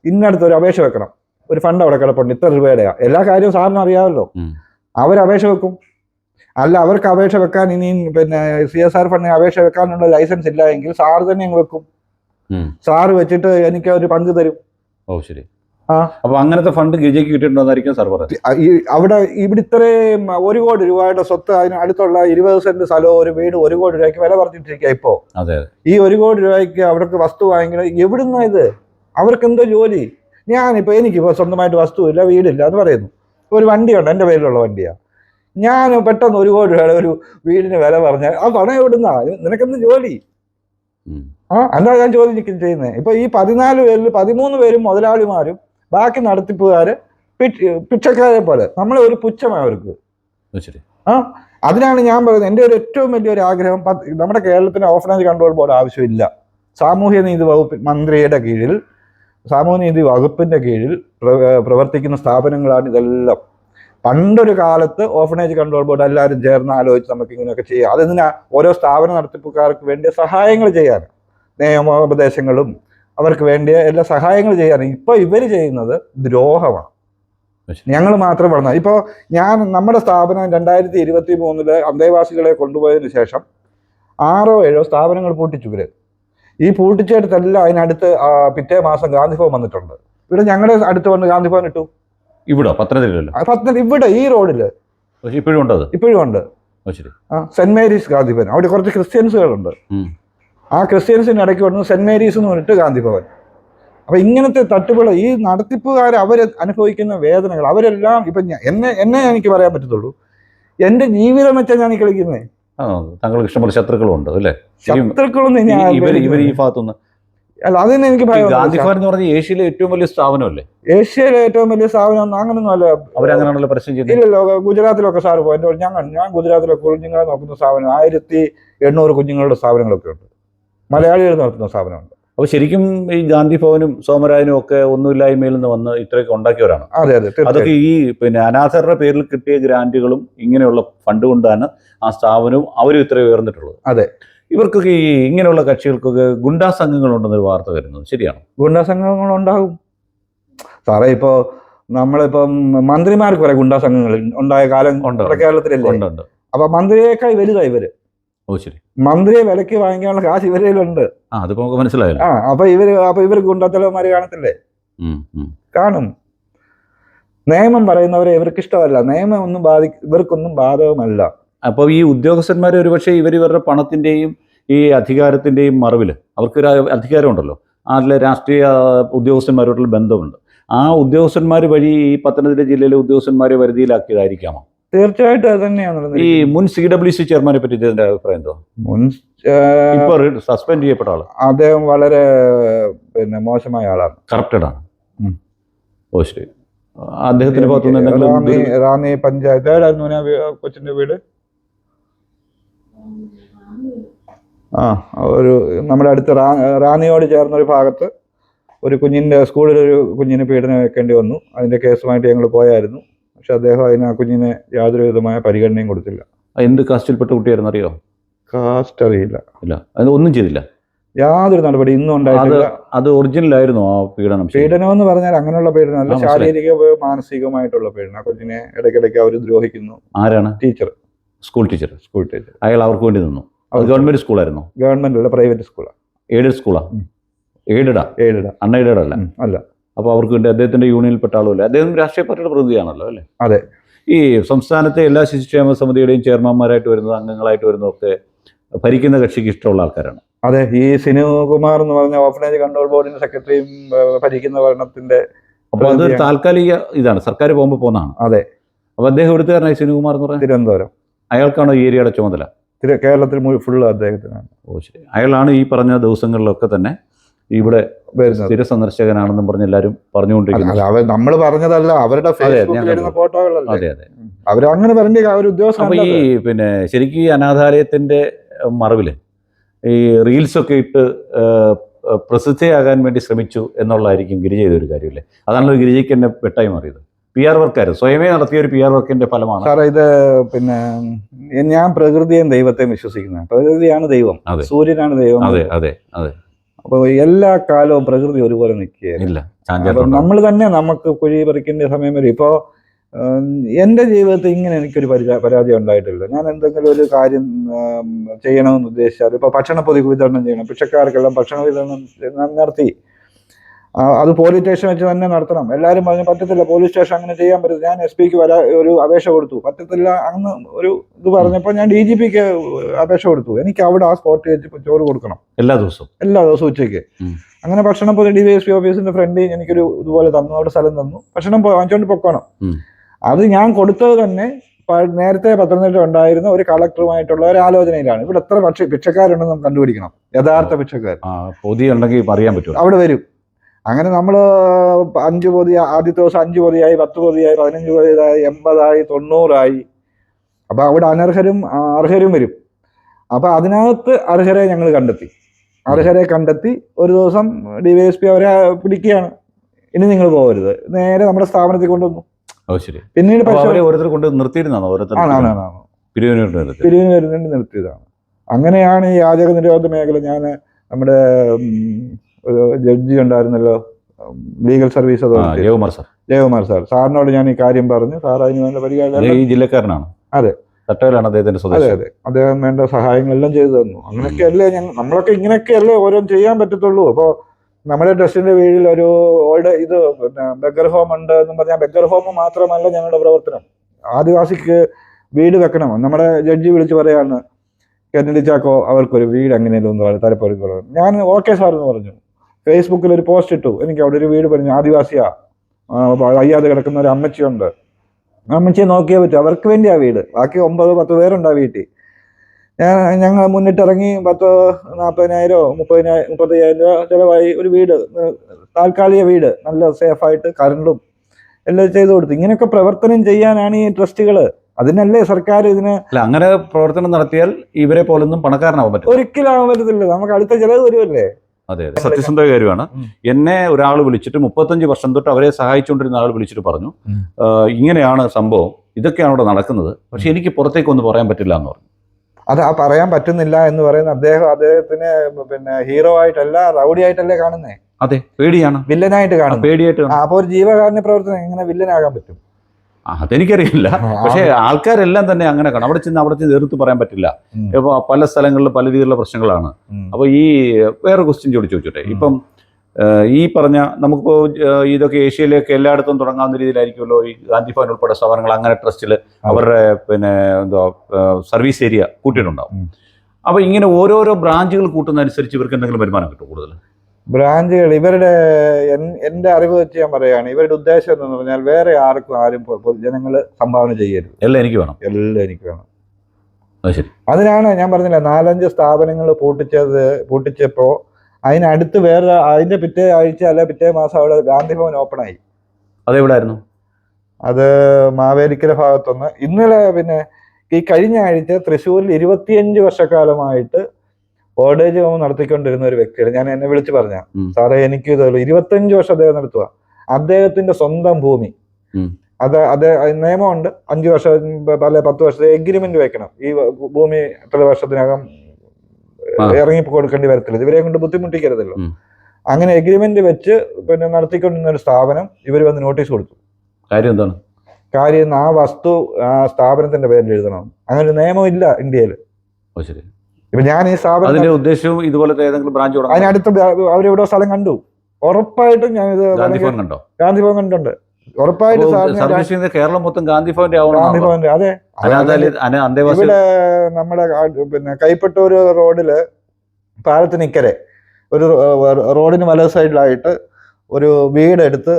ഇന്നടുത്ത് ഒരു അപേക്ഷ വെക്കണം. ഒരു ഫണ്ട് അവിടെ കിടപ്പുണ്ട്. ഇത്ര രൂപയുടെയാ. എല്ലാ കാര്യവും സാറിന് അറിയാമല്ലോ. അവരപേക്ഷ വെക്കും. അല്ല അവർക്ക് അപേക്ഷ വെക്കാൻ ഇനിയും പിന്നെ സി എസ് ആർ ഫണ്ടിന് അപേക്ഷ വെക്കാനുള്ള ലൈസൻസ് ഇല്ല എങ്കിൽ സാർ തന്നെ അങ്ങ് വെക്കും. സാറ് വെച്ചിട്ട് എനിക്ക് ഒരു പങ്ക് തരും.
ഓ ശരി.
ആ.
അപ്പൊ അങ്ങനത്തെ ഫണ്ട് ഗിരിജയ്ക്ക് കിട്ടിയിട്ടുണ്ടോന്നായിരിക്കും സാർ പറഞ്ഞത്
അവിടെ ഇവിടെ ഇത്രയും ഒരു കോടി രൂപയുടെ സ്വത്ത് അതിന് അടുത്തുള്ള ഇരുപത് സെന്റ് സ്ഥലവും ഒരു വീട് ഒരു കോടി രൂപയ്ക്ക് വില പറഞ്ഞിട്ടിരിക്കുക ഇപ്പോ. ഈ ഒരു കോടി രൂപയ്ക്ക് അവർക്ക് വസ്തു വാങ്ങിക്കണം എവിടുന്ന ഇത്? അവർക്ക് എന്തോ ജോലി ഞാനിപ്പോൾ എനിക്കിപ്പോൾ സ്വന്തമായിട്ട് വസ്തുവില്ല വീടില്ല എന്ന് പറയുന്നു. ഒരു വണ്ടിയുണ്ട് എന്റെ പേരിലുള്ള വണ്ടിയാണ് ഞാൻ പെട്ടെന്ന് ഒരു കോടി രൂപയുടെ ഒരു വീടിന് വില പറഞ്ഞാൽ ആ പണം എവിടുന്നാ? നിനക്കെന്ത് ജോലി? ആ എന്താ ഞാൻ ചോദിക്കും ചെയ്യുന്നത് ഇപ്പൊ ഈ പതിനാല് പേരിൽ പതിമൂന്ന് പേരും മുതലാളിമാരും ബാക്കി നടത്തിപ്പുകാര് പിച്ച് പിച്ചക്കാരെ പോലെ നമ്മളെ ഒരു പുച്ഛമാണ് അവർക്ക്.
ആ
അതിനാണ് ഞാൻ പറയുന്നത്. എന്റെ ഒരു ഏറ്റവും വലിയൊരു ആഗ്രഹം നമ്മുടെ കേരളത്തിന് ഓഫനേജ് കൺട്രോൾ ബോർഡ് ആവശ്യമില്ല. സാമൂഹ്യ നീതി വകുപ്പ് മന്ത്രിയുടെ കീഴിൽ സാമൂഹ്യ നീതി വകുപ്പിന്റെ കീഴിൽ പ്രവർത്തിക്കുന്ന സ്ഥാപനങ്ങളാണ് ഇതെല്ലാം. പണ്ടൊരു കാലത്ത് ഓഫനേജ് കൺട്രോൾ ബോർഡ് എല്ലാവരും ചേർന്ന് ആലോചിച്ച് നമുക്ക് ഇങ്ങനെയൊക്കെ ചെയ്യാം. അതെന്തിനാ ഓരോ സ്ഥാപന നടത്തിപ്പുകാർക്ക് വേണ്ടിയ സഹായങ്ങൾ ചെയ്യാൻ നിയമോപദേശങ്ങളും അവർക്ക് വേണ്ടിയ എല്ലാ സഹായങ്ങൾ ചെയ്യാൻ. ഇപ്പൊ ഇവർ ചെയ്യുന്നത് ദ്രോഹമാണ്. ഞങ്ങൾ മാത്രം പറഞ്ഞ ഇപ്പോ ഞാൻ നമ്മുടെ സ്ഥാപനം രണ്ടായിരത്തി ഇരുപത്തി മൂന്നിൽ അന്തേവാസികളെ കൊണ്ടുപോയതിന് ശേഷം ആറോ ഏഴോ സ്ഥാപനങ്ങൾ പൂട്ടിച്ചു ഇവർ. ഈ പൂട്ടിച്ചെടുത്തെല്ലാം അതിനടുത്ത് പിറ്റേ മാസം ഗാന്ധിഭവൻ വന്നിട്ടുണ്ട്. ഇവിടെ ഞങ്ങളുടെ അടുത്ത് വന്ന് ഗാന്ധിഭവൻ ഇട്ടു.
ഇവിടെ?
പത്തനംതിട്ട ഇവിടെ ഈ റോഡിൽ.
പക്ഷെ ഇപ്പോഴും ഉണ്ട്
ഇപ്പോഴും ഉണ്ട്. സെന്റ് മേരീസ് ഗാന്ധിഭവൻ. അവിടെ കുറച്ച് ക്രിസ്ത്യൻസുകളുണ്ട്. ആ ക്രിസ്ത്യൻസിന് ഇടയ്ക്ക് വന്ന് സെന്റ് മേരീസ് എന്ന് പറഞ്ഞിട്ട് ഗാന്ധിഭവൻ. അപ്പൊ ഇങ്ങനത്തെ തട്ടുകൾ ഈ നടത്തിപ്പുകാർ അവർ അനുഭവിക്കുന്ന വേദനകൾ അവരെല്ലാം ഇപ്പൊ എന്നെ എന്നെ എനിക്ക് പറയാൻ പറ്റത്തുള്ളൂ. എന്റെ ജീവിതം വെച്ചാൽ ഞാൻ ഈ കളിക്കുന്നത്
ആ താങ്കൾക്ക് ഇഷ്ടംപോലെ ശത്രുക്കളും ഉണ്ട് അല്ലേ
ശത്രുക്കളൊന്നും
ഇവർ ഇവർ ഈ ഭാഗത്തുനിന്ന്
അല്ല അതിന് എനിക്ക്
ഗാന്ധി ഭവൻ എന്ന് പറഞ്ഞാൽ ഏഷ്യയിലെ ഏറ്റവും വലിയ സ്ഥാപനമല്ലേ?
ഏഷ്യയിലെ ഏറ്റവും വലിയ സ്ഥാപനം അങ്ങനൊന്നും അല്ല.
അവരങ്ങനെയാണല്ലോ പ്രശ്നം ചെയ്യുന്നത്.
ഇല്ലല്ലോ ഗുജറാത്തിലൊക്കെ സാറ് പോയി. എന്റെ ഞാൻ ഞാൻ ഗുജറാത്തിലെ കുഞ്ഞുങ്ങളെ നോക്കുന്ന സ്ഥാപനം ആയിരത്തി എണ്ണൂറ് കുഞ്ഞുങ്ങളുടെ സ്ഥാപനങ്ങളൊക്കെ ഉണ്ട്. മലയാളികൾ നടത്തുന്ന സ്ഥാപനമുണ്ട്.
അപ്പൊ ശരിക്കും ഈ ഗാന്ധി ഭവനും സോമരായനും ഒക്കെ ഒന്നുമില്ലായ്മയിൽ നിന്ന് വന്ന് ഇത്രയൊക്കെ ഉണ്ടാക്കിയവരാണ്.
അതെ അതെ
അതൊക്കെ ഈ പിന്നെ അനാഥരുടെ പേരിൽ കിട്ടിയ ഗ്രാന്റുകളും ഇങ്ങനെയുള്ള ഫണ്ട് കൊണ്ടാണ് ആ സ്ഥാപനവും അവരും ഇത്ര ഉയർന്നിട്ടുള്ളത്.
അതെ.
ഇവർക്കൊക്കെ ഈ ഇങ്ങനെയുള്ള കക്ഷികൾക്കൊക്കെ ഗുണ്ടാ സംഘങ്ങളുണ്ടെന്നൊരു വാർത്ത വരുന്നത് ശരിയാണ്?
ഗുണ്ടാ സംഘങ്ങൾ ഉണ്ടാകും സാറേ ഇപ്പോ നമ്മളിപ്പം മന്ത്രിമാർക്ക് വരെ ഗുണ്ടാ സംഘങ്ങൾ ഉണ്ടായ കാലം കേരളത്തിലല്ലേ?
ഉണ്ട്
അപ്പൊ മന്ത്രിയേക്കാൾ വലുതായി ഇവർ.
ഓ ശരി.
മന്ത്രിയെ വിലക്ക് വാങ്ങിക്കാനുള്ള കാശ് ഇവരിലുണ്ട്.
ആ അതിപ്പോ നമുക്ക് മനസ്സിലായല്ലോ.
ആ അപ്പൊ ഇവർ അപ്പൊ ഇവർ ഗുണ്ടത്തലവന്മാര് കാണത്തില്ലേ. കാണും. നിയമം പറയുന്നവരെ ഇവർക്ക് ഇഷ്ടമല്ല നിയമം ഒന്നും ബാധി ഇവർക്കൊന്നും ബാധകമല്ല.
അപ്പൊ ഈ ഉദ്യോഗസ്ഥന്മാർ ഒരുപക്ഷെ ഇവർ ഇവരുടെ പണത്തിന്റെയും ഈ അധികാരത്തിന്റെയും മറവിൽ അവർക്കൊരു അധികാരമുണ്ടല്ലോ. അതിലെ രാഷ്ട്രീയ ഉദ്യോഗസ്ഥന്മാരോടുള്ള ബന്ധമുണ്ട്. ആ ഉദ്യോഗസ്ഥന്മാർ വഴി ഈ പത്തനംതിട്ട ജില്ലയിലെ ഉദ്യോഗസ്ഥന്മാരെ വരുതിയിലാക്കിയതായിരിക്കാമോ?
തീർച്ചയായിട്ടും അത് തന്നെയാണ്
ഈ മുൻ സി ഡബ്ല്യു സി ചെയർമാനെ പറ്റി ഇതിന്റെ അഭിപ്രായം എന്തോ?
മുൻ
ഇപ്പൊ സസ്പെൻഡ് ചെയ്യപ്പെട്ട ആൾ.
അദ്ദേഹം വളരെ പിന്നെ മോശമായ ആളാണ്.
കറപ്റ്റഡ് ആണ്. ഓ ശരി. അദ്ദേഹത്തിന്റെ ഭാഗത്തുനിന്ന്
റാന്നി പഞ്ചായത്ത് ആ കൊച്ചിന്റെ വീട്? ആ ഒരു നമ്മുടെ അടുത്ത് റാ റാന്നിയോട് ചേർന്ന ഒരു ഭാഗത്ത് ഒരു കുഞ്ഞിന്റെ സ്കൂളിൽ ഒരു കുഞ്ഞിന് പീഡനം വെക്കേണ്ടി വന്നു. അതിന്റെ കേസുമായിട്ട് ഞങ്ങൾ പോയായിരുന്നു. പക്ഷെ അദ്ദേഹം അതിന് ആ കുഞ്ഞിന് യാതൊരു വിധമായ പരിഗണനയും കൊടുത്തില്ല.
എന്ത് കാസ്റ്റിൽപ്പെട്ട കുട്ടിയായിരുന്നു അറിയോ?
കാസ്റ്റ് അറിയില്ല.
ഇല്ല. അത് ഒന്നും ചെയ്തില്ല.
യാതൊരു നടപടി ഇന്നും ഉണ്ടായിട്ടില്ല.
അത് ഒറിജിനൽ ആയിരുന്നു ആ പീഡനം.
പീഡനം എന്ന് പറഞ്ഞാൽ അങ്ങനെയുള്ള പീഡനം അല്ല. ശാരീരിക മാനസികമായിട്ടുള്ള പീഡനം. ആ കുഞ്ഞിനെ ഇടയ്ക്കിടയ്ക്ക് അവർ ദ്രോഹിക്കുന്നു.
ആരാണ്?
Teacher.
School teacher.
School teacher.
അയാൾ അവർക്ക് വേണ്ടി നിന്നു. അത് ഗവൺമെന്റ് സ്കൂളായിരുന്നു.
ഗവൺമെന്റ് അല്ല പ്രൈവറ്റ് സ്കൂളാണ്
എയ്ഡഡ്
സ്കൂളാണ്.
എയ്ഡഡാ
ഏഴിട?
അൺ എയ്ഡഡ് അല്ല
അല്ല.
അപ്പോൾ അവർക്ക് വേണ്ടി യൂണിയനിൽ യൂണിയനിൽപ്പെട്ട ആളുമല്ല? അദ്ദേഹം രാഷ്ട്രീയ പാർട്ടിയുടെ പ്രതിനിധിയാണല്ലോ അല്ലേ?
അതെ.
ഈ സംസ്ഥാനത്തെ എല്ലാ ശിശുക്ഷേമ സമിതിയുടെയും ചെയർമാന്മാരായിട്ട് വരുന്നത് അംഗങ്ങളായിട്ട് വരുന്നതൊക്കെ ഭരിക്കുന്ന കക്ഷിക്ക് ഇഷ്ടമുള്ള ആൾക്കാരാണ്.
അതെ. ഈ സിനുകുമാർ എന്ന് പറഞ്ഞ ഓഫനേജ് കൺട്രോൾ ബോർഡിന്റെ സെക്രട്ടറിയും ഭരിക്കുന്ന ഭരണത്തിന്റെ
അപ്പോൾ അത് താൽക്കാലിക ഇതാണ്. സർക്കാർ പോകുമ്പോൾ പോകുന്നതാണ്.
അതെ.
അപ്പോൾ അദ്ദേഹം എടുത്തുകാരനായി സിനുകുമാർ എന്ന് പറഞ്ഞാൽ
തിരുവനന്തപുരം.
അയാൾക്കാണോ ഈ ഏരിയയുടെ ചുമതല?
കേരളത്തിൽ ഫുള്ള് അദ്ദേഹത്തിനാണ്.
ഓ ശരി. അയാളാണ് ഈ പറഞ്ഞ ദിവസങ്ങളിലൊക്കെ തന്നെ ഇവിടെ സ്ഥിര സന്ദർശകനാണെന്നും പറഞ്ഞ് എല്ലാവരും
പറഞ്ഞുകൊണ്ടിരിക്കുന്നത് നമ്മൾ പറഞ്ഞതല്ല അവരുടെ
അതെ. അതെ
അവർ അങ്ങനെ ഒരു ഉദ്യോഗസ്ഥൻ
അപ്പൊ ഈ പിന്നെ ശരിക്കും ഈ അനാഥാലയത്തിന്റെ മറവിൽ ഈ റീൽസ് ഒക്കെ ഇട്ട് പ്രസിദ്ധയാകാൻ വേണ്ടി ശ്രമിച്ചു എന്നുള്ളതായിരിക്കും ഗിരിജ ചെയ്തൊരു കാര്യമല്ലേ? അതാണല്ലോ ഗിരിജയ്ക്ക് എന്നെ വെട്ടായി മാറിയത്. പി ആർ വർക്കാർ സ്വയമേ നടത്തിയ ഒരു പി ആർ വർക്കിന്റെ ഫലമാണ്.
സാറേ ഇത് പിന്നെ ഞാൻ പ്രകൃതിയെയും ദൈവത്തെയും വിശ്വസിക്കുന്നത്. പ്രകൃതിയാണ് ദൈവം. സൂര്യനാണ് ദൈവം.
അതെ അതെ അതെ.
അപ്പൊ എല്ലാ കാലവും പ്രകൃതി ഒരുപോലെ
നിൽക്കുകയായിരുന്നു
നമ്മൾ തന്നെ നമുക്ക് കുഴി പറിക്കേണ്ട സമയം വരും. ഇപ്പോ എന്റെ എന്റെ ജീവിതത്തിൽ ഇങ്ങനെ എനിക്കൊരു പരിചയ പരാജയം ഉണ്ടായിട്ടില്ല. ഞാൻ എന്തെങ്കിലും ഒരു കാര്യം ചെയ്യണമെന്ന് ഉദ്ദേശിച്ചാൽ ഇപ്പൊ ഭക്ഷണ പൊതി വിതരണം ചെയ്യണം ഭക്ഷണ വിതരണം നടത്തി അത് പോലീസ് സ്റ്റേഷൻ വെച്ച് തന്നെ നടത്തണം. എല്ലാവരും പറഞ്ഞു പറ്റത്തില്ല പോലീസ് സ്റ്റേഷൻ അങ്ങനെ ചെയ്യാൻ പറ്റില്ല ഞാൻ എസ് പിക്ക് വരാ ഒരു അപേക്ഷ കൊടുത്തു. പറ്റത്തില്ല അന്ന് ഒരു ഇത് പറഞ്ഞപ്പോൾ ഞാൻ ഡി ജി പിക്ക് അപേക്ഷ കൊടുത്തു. എനിക്ക് അവിടെ ആ സ്പോട്ടിൽ വെച്ച് ചോറ് കൊടുക്കണം.
എല്ലാ ദിവസവും?
എല്ലാ ദിവസവും ഉച്ചയ്ക്ക്. അങ്ങനെ ഭക്ഷണം പോയി ഡി വൈ എസ് പി ഓഫീസിന്റെ ഫ്രണ്ട് എനിക്കൊരു ഇതുപോലെ തന്നു. അവിടെ സ്ഥലം തന്നു. ഭക്ഷണം പോയി വാങ്ങിച്ചോണ്ട് പൊക്കണം. അത് ഞാൻ കൊടുത്തത് തന്നെ നേരത്തെ പത്തനംതിട്ട ഉണ്ടായിരുന്ന ഒരു കളക്ടറുമായിട്ടുള്ള ഒരു ആലോചനയിലാണ്. ഇവിടെ എത്ര പക്ഷ പിച്ചക്കാരുണ്ടെന്ന് നമുക്ക് കണ്ടുപിടിക്കണം. യഥാർത്ഥ പിച്ചക്കാർ.
പൊതി ഉണ്ടെങ്കിൽ അറിയാൻ പറ്റും
അവിടെ വരും. അങ്ങനെ നമ്മൾ അഞ്ച് പൊതി ആദ്യത്തെ ദിവസം അഞ്ച് പൊതിയായി പത്ത് പൊതിയായി പതിനഞ്ച് പൊതിയായി എൺപതായി തൊണ്ണൂറായി. അപ്പോൾ അവിടെ അനർഹരും അർഹരും വരും. അപ്പോൾ അതിനകത്ത് അർഹരെ ഞങ്ങൾ കണ്ടെത്തി. അർഹരെ കണ്ടെത്തി ഒരു ദിവസം ഡി വൈ എസ് പി അവരെ പിടിക്കുകയാണ്. ഇനി നിങ്ങൾ പോകരുത്. നേരെ നമ്മുടെ സ്ഥാപനത്തിൽ കൊണ്ടുവന്നു.
ശരി.
പിന്നീട്
ഓരോരുത്തർ കൊണ്ട് നിർത്തിയിരുന്നാണോ ഓരോരുത്തർ പിരിവിന്
വരുന്നുണ്ട് നിർത്തിയതാണ്. അങ്ങനെയാണ് ഈ യാചക നിരോധന മേഖല ഞാൻ നമ്മുടെ ഒരു ജഡ്ജി ഉണ്ടായിരുന്നല്ലോ legal service authority
Jayakumar sir.
Jayakumar sir. സാറിനോട് ഞാൻ ഈ കാര്യം പറഞ്ഞു. സാർ അതിന് വേണ്ട പരിഹാരം
ഈ ജില്ലക്കാരനാണ്?
അതെ.
തട്ടയിലാണ് അദ്ദേഹത്തിന്റെ
അതെ അതെ. അദ്ദേഹം വേണ്ട സഹായങ്ങളെല്ലാം ചെയ്തു തന്നു. അങ്ങനെയൊക്കെയല്ലേ ഞങ്ങൾ നമ്മളൊക്കെ ഇങ്ങനെയൊക്കെയല്ലേ ഓരോ ചെയ്യാൻ പറ്റത്തുള്ളൂ. അപ്പോൾ നമ്മുടെ ട്രസ്റ്റിന്റെ കീഴിൽ ഒരു ഓൾഡ് ഇത് പിന്നെ ബെഗർ ഹോം ഉണ്ട് എന്ന് പറഞ്ഞാൽ ബെഗർ ഹോം മാത്രമല്ല ഞങ്ങളുടെ പ്രവർത്തനം. ആദിവാസിക്ക് വീട് വെക്കണം. നമ്മുടെ ജഡ്ജി വിളിച്ച് പറയാണ് കെന്നഡി ചാക്കോ അവർക്കൊരു വീട് പറഞ്ഞു. തലപ്പൊരുക്കണം ഞാൻ ഓക്കെ സാർ എന്ന് പറഞ്ഞു. ഫേസ്ബുക്കിൽ ഒരു പോസ്റ്റ് ഇട്ടു. എനിക്ക് അവിടെ ഒരു വീട് പറഞ്ഞു ആദിവാസിയാ. അയ്യാതെ വയ്യാതെ കിടക്കുന്ന ഒരു അമ്മച്ചിയുണ്ട്. അമ്മച്ചിയെ നോക്കിയേ പറ്റും. അവർക്ക് വേണ്ടിയാ വീട്. ബാക്കി ഒമ്പത് പത്ത് പേരുണ്ട് ആ വീട്ടിൽ. ഞാൻ ഞങ്ങൾ മുന്നിട്ടിറങ്ങി പത്ത് നാൽപ്പതിനായിരോ മുപ്പതിനായിരം മുപ്പത്തയ്യായിരം രൂപ ചിലവായി ഒരു വീട്. താൽക്കാലിക വീട്. നല്ല സേഫായിട്ട് കറണ്ടും എല്ലാം ചെയ്തു കൊടുത്തു. ഇങ്ങനെയൊക്കെ പ്രവർത്തനം ചെയ്യാനാണ് ഈ ട്രസ്റ്റുകൾ അതിനല്ലേ സർക്കാർ ഇതിന്
അങ്ങനെ പ്രവർത്തനം നടത്തിയാൽ ഇവരെ പോലൊന്നും പണക്കാരനാവാൻ പറ്റും
ഒരിക്കലും ആവാൻ പറ്റത്തില്ല. നമുക്ക് അടുത്ത ചിലവ് വരുമല്ലേ
അതെ അതെ. സത്യസന്ധ കാര്യമാണ്. എന്നെ ഒരാൾ വിളിച്ചിട്ട് മുപ്പത്തഞ്ച് വർഷം തൊട്ട് അവരെ സഹായിച്ചുകൊണ്ടിരുന്ന ആൾ വിളിച്ചിട്ട് പറഞ്ഞു ഇങ്ങനെയാണ് സംഭവം. ഇതൊക്കെയാണ് ഇവിടെ നടക്കുന്നത്. പക്ഷെ എനിക്ക് പുറത്തേക്ക് ഒന്നും പറയാൻ പറ്റില്ല എന്ന് പറഞ്ഞു.
അത് ആ പറയാൻ പറ്റുന്നില്ല എന്ന് പറയുന്ന അദ്ദേഹം അദ്ദേഹത്തിന് പിന്നെ ഹീറോ ആയിട്ടല്ല റൗഡി ആയിട്ടല്ലേ കാണുന്നേ?
അതെ പേടിയാണ്.
വില്ലനായിട്ട്
കാണും
കാണുന്നു?
പേടിയായിട്ട്
അപ്പൊ ഒരു ജീവകാരുണ്യ പ്രവർത്തനം എങ്ങനെ വില്ലനാകാൻ പറ്റും?
അതെനിക്കറിയില്ല. പക്ഷെ ആൾക്കാരെല്ലാം തന്നെ അങ്ങനെ കാണും. അവിടെ ചെന്ന് അവിടെ ചെന്ന് എതിർത്ത് പറയാൻ പറ്റില്ല. ഇപ്പൊ പല സ്ഥലങ്ങളിലും പല രീതിയിലുള്ള പ്രശ്നങ്ങളാണ്.
അപ്പോൾ
അപ്പൊ ഈ വേറെ ക്വസ്റ്റ്യൻ ചോദിച്ചു ചോദിച്ചോട്ടെ? ഇപ്പം ഈ പറഞ്ഞ നമുക്കിപ്പോ ഇതൊക്കെ ഏഷ്യയിലേക്ക് എല്ലായിടത്തും തുടങ്ങാവുന്ന രീതിയിലായിരിക്കുമല്ലോ ഈ ഗാന്ധി ഭവൻ ഉൾപ്പെടെ സ്ഥാപനങ്ങൾ അങ്ങനെ ട്രസ്റ്റിൽ അവരുടെ പിന്നെ എന്തോ സർവീസ് ഏരിയ കൂട്ടിയിട്ടുണ്ടാവും.
അപ്പോൾ
അപ്പൊ ഇങ്ങനെ ഓരോരോ ബ്രാഞ്ചുകൾ കൂട്ടുന്നതനുസരിച്ച് ഇവർക്ക് എന്തെങ്കിലും വരുമാനം കിട്ടും കൂടുതൽ?
ബ്രാഞ്ചുകൾ ഇവരുടെ എന്റെ അറിവ് വെച്ച് ഞാൻ പറയുകയാണ് ഇവരുടെ ഉദ്ദേശം എന്ന് പറഞ്ഞാൽ വേറെ ആർക്കും ആരും ജനങ്ങൾ സംഭാവന ചെയ്യരുത്.
എല്ലാം എനിക്ക് വേണം.
എല്ലാം എനിക്ക് വേണം. അതിനാണ് ഞാൻ പറഞ്ഞില്ല നാലഞ്ച് സ്ഥാപനങ്ങൾ പൂട്ടിച്ചത് പൂട്ടിച്ചപ്പോൾ അതിനടുത്ത് വേറെ അതിന്റെ പിറ്റേ ആഴ്ച അല്ലെ പിറ്റേ മാസം അവിടെ ഗാന്ധിഭവൻ ഓപ്പൺ ആയി
അതെവിടായിരുന്നു?
അത് മാവേലിക്കര ഭാഗത്തുനിന്ന് ഇന്നലെ പിന്നെ ഈ കഴിഞ്ഞ ആഴ്ച തൃശ്ശൂരിൽ ഇരുപത്തിയഞ്ച് വർഷക്കാലമായിട്ട് ഓൾഡേജ് ഹോം നടത്തിക്കൊണ്ടിരുന്ന ഒരു വ്യക്തിയാണ് ഞാൻ എന്നെ വിളിച്ചു പറഞ്ഞ. സാറേ എനിക്ക് ഇതുള്ളൂ ഇരുപത്തഞ്ച് വർഷം അദ്ദേഹം നടത്തുക അദ്ദേഹത്തിന്റെ സ്വന്തം ഭൂമി. അത് അത് നിയമമുണ്ട്. അഞ്ച് വർഷം അല്ലെ പത്ത് വർഷത്തെ എഗ്രിമെന്റ് വെക്കണം. ഈ ഭൂമി എത്ര വർഷത്തിനകം. ഇറങ്ങി കൊടുക്കേണ്ടി വരത്തില്ല. ഇവരെ കൊണ്ട് ബുദ്ധിമുട്ടിക്കരുതല്ലോ. അങ്ങനെ എഗ്രിമെന്റ് വെച്ച് പിന്നെ നടത്തിക്കൊണ്ടിരുന്ന ഒരു സ്ഥാപനം ഇവർ വന്ന് നോട്ടീസ് കൊടുത്തു.
കാര്യം എന്താണ്?
കാര്യം ആ വസ്തു ആ സ്ഥാപനത്തിന്റെ പേരിൽ എഴുതണം. അങ്ങനെ ഒരു നിയമം ഇല്ല ഇന്ത്യയിൽ
ശരി.
ഇപ്പൊ ഞാൻ ഈ സ്ഥാപനം
അതിന്റെ ഉദ്ദേശവും ഇതുപോലത്തെ ഏതെങ്കിലും ബ്രാഞ്ച്
അതിനടുത്ത് അവരെവിടെ സ്ഥലം കണ്ടു. ഉറപ്പായിട്ടും ഞാൻ ഇത്
ഗാന്ധി ഭവൻ കണ്ടോ?
ഗാന്ധി ഭവൻ കണ്ടിട്ടുണ്ട്. ഉറപ്പായിട്ടും
കേരളം മൊത്തം ഗാന്ധി ഭവന്റെ
ഗാന്ധി ഭവന്റെ അതെ. ഇവിടെ നമ്മുടെ പിന്നെ കൈപ്പട്ടൂര് റോഡിൽ പാലത്തിനിക്കരെ ഒരു റോഡിന് വല സൈഡിലായിട്ട് ഒരു വീടെടുത്ത്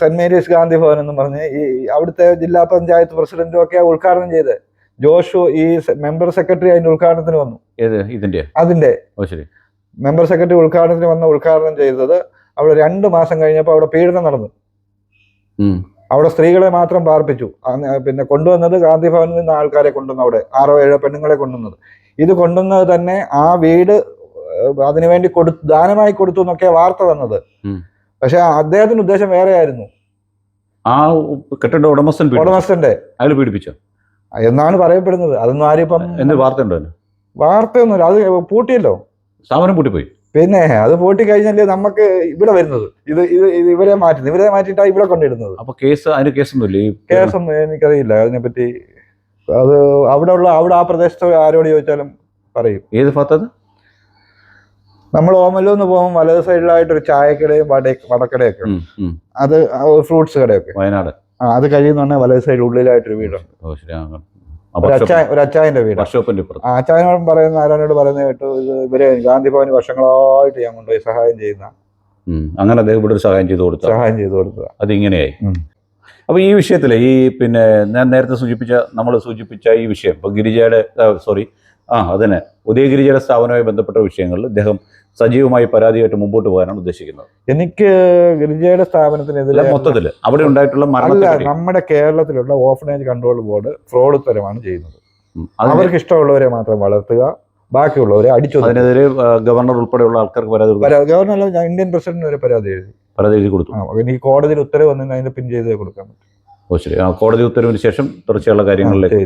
സെന്റ് മേരീസ് ഗാന്ധി ഭവൻ എന്ന് പറഞ്ഞ് ഈ അവിടുത്തെ ജില്ലാ പഞ്ചായത്ത് പ്രസിഡന്റും ഒക്കെ ഉദ്ഘാടനം ചെയ്ത് ജോഷു ഈ മെമ്പർ സെക്രട്ടറി അതിന്റെ ഉദ്ഘാടനത്തിന് വന്നു.
ഇതിന്റെ?
അതിന്റെ. മെമ്പർ സെക്രട്ടറി ഉദ്ഘാടനത്തിന് വന്ന ഉദ്ഘാടനം ചെയ്തത് അവിടെ രണ്ട് മാസം കഴിഞ്ഞപ്പോൾ അവിടെ പീഡനം നടന്നു. അവിടെ സ്ത്രീകളെ മാത്രം പാർപ്പിച്ചു. പിന്നെ കൊണ്ടുവന്നത് ഗാന്ധി ഭവനിൽ നിന്ന് ആൾക്കാരെ കൊണ്ടുവന്നു. അവിടെ ആറോ ഏഴോ പെണ്ണുങ്ങളെ കൊണ്ടുവന്നത്. ഇത് കൊണ്ടുവന്നത് തന്നെ ആ വീട് അതിനുവേണ്ടി കൊടു ദാനമായി കൊടുത്തു എന്നൊക്കെ വാർത്ത വന്നത്. പക്ഷെ അദ്ദേഹത്തിന്റെ ഉദ്ദേശം വേറെ ആയിരുന്നു
ആ കെട്ടിട ഉടമസ്ഥൻ.
ഉടമസ്ഥന്റെ.
അയാൾ പീഡിപ്പിച്ചു?
എന്നാണ് പറയപ്പെടുന്നത്. അതൊന്നും ആരും ഇപ്പം
എന്ത് വാർത്ത ഉണ്ടല്ലോ?
വാർത്തയൊന്നുമില്ല. അത് പൂട്ടിയല്ലോ.
സ്ഥാപനം പൂട്ടിപ്പോയി.
പിന്നെ അത് പൂട്ടി കഴിഞ്ഞല്ലേ നമുക്ക് ഇവിടെ വരുന്നത്. ഇത് ഇത് ഇത് ഇവരെ മാറ്റുന്നത്. ഇവരെ മാറ്റിയിട്ടാണ് ഇവിടെ കൊണ്ടിടുന്നത്.
അപ്പൊ കേസ് അതിന് കേസൊന്നുമില്ലേ?
കേസൊന്നും എനിക്കറിയില്ല. അതിനെപ്പറ്റി അത് അവിടെ ഉള്ള അവിടെ ആ പ്രദേശത്ത് ആരോട് ചോദിച്ചാലും പറയും.
ഏത് ഭാഗത്തത്?
നമ്മൾ ഓമല്ലൂന്ന് പോകുമ്പോൾ വലത് സൈഡിലായിട്ട് ഒരു ചായക്കടയും വട വടക്കടയൊക്കെ. അത് ഫ്രൂട്ട്സ് കടയൊക്കെ.
വയനാട്.
അത് കഴിയുന്ന വലത് സൈഡ് ഉള്ളിലായിട്ടൊരു വീടുണ്ട്. ഒരു അച്ചായന്റെ വീട്. അച്ചായനോട് പറയുന്ന ആരാനോട് പറയുന്ന കേട്ടു ഇത് ഇവർ ഗാന്ധി ഭവന് വർഷങ്ങളായിട്ട് ഞാൻ കൊണ്ടുപോയി സഹായം ചെയ്യുന്ന.
അങ്ങനെ അദ്ദേഹം ഇവിടെ ഒരു സഹായം ചെയ്തു കൊടുത്തു.
സഹായം ചെയ്തു കൊടുത്തത്.
അതിങ്ങനെയായി.
ഉം.
അപ്പൊ ഈ വിഷയത്തിൽ ഈ പിന്നെ ഞാൻ നേരത്തെ സൂചിപ്പിച്ച നമ്മൾ സൂചിപ്പിച്ച ഈ വിഷയം ഇപ്പൊ ഗിരിജയുടെ സോറി ആ അതന്നെ. ഉദയഗിരിജയുടെ സ്ഥാപനവുമായി ബന്ധപ്പെട്ട വിഷയങ്ങളിൽ അദ്ദേഹം സജീവമായി പരാതിയായിട്ട് മുമ്പോട്ട് പോകാനാണ് ഉദ്ദേശിക്കുന്നത്.
എനിക്ക് ഗിരിജയുടെ സ്ഥാപനത്തിനെതിരെ
അല്ല മൊത്തത്തിൽ. അവിടെ ഉണ്ടായിട്ടുള്ള
അല്ല നമ്മുടെ കേരളത്തിലുള്ള ഓഫനേജ് കൺട്രോൾ ബോർഡ് ഫ്രോഡ് തരമാണ് ചെയ്യുന്നത് അവർക്ക് ഇഷ്ടമുള്ളവരെ മാത്രം വളർത്തുക ബാക്കിയുള്ളവരെ അടിച്ചു
അതിനെതിരെ ഗവർണർ ഉൾപ്പെടെയുള്ള ആൾക്കാർക്ക് പരാതി ഗവർണർ
ഗവർണർ ഞാൻ ഇന്ത്യൻ പ്രസിഡന്റിന് ഒരു പരാതി എഴുതി.
പരാതി എഴുതി കൊടുത്തു.
എനിക്ക് കോടതിയിൽ ഉത്തരവ് വന്നു അതിന്റെ പിൻ ചെയ്ത് കൊടുക്കാൻ പറ്റും.
ഓ ശരി. ആ കോടതി ഉത്തരവിന് ശേഷം തുടർച്ചയുള്ള കാര്യങ്ങളിലേക്ക്.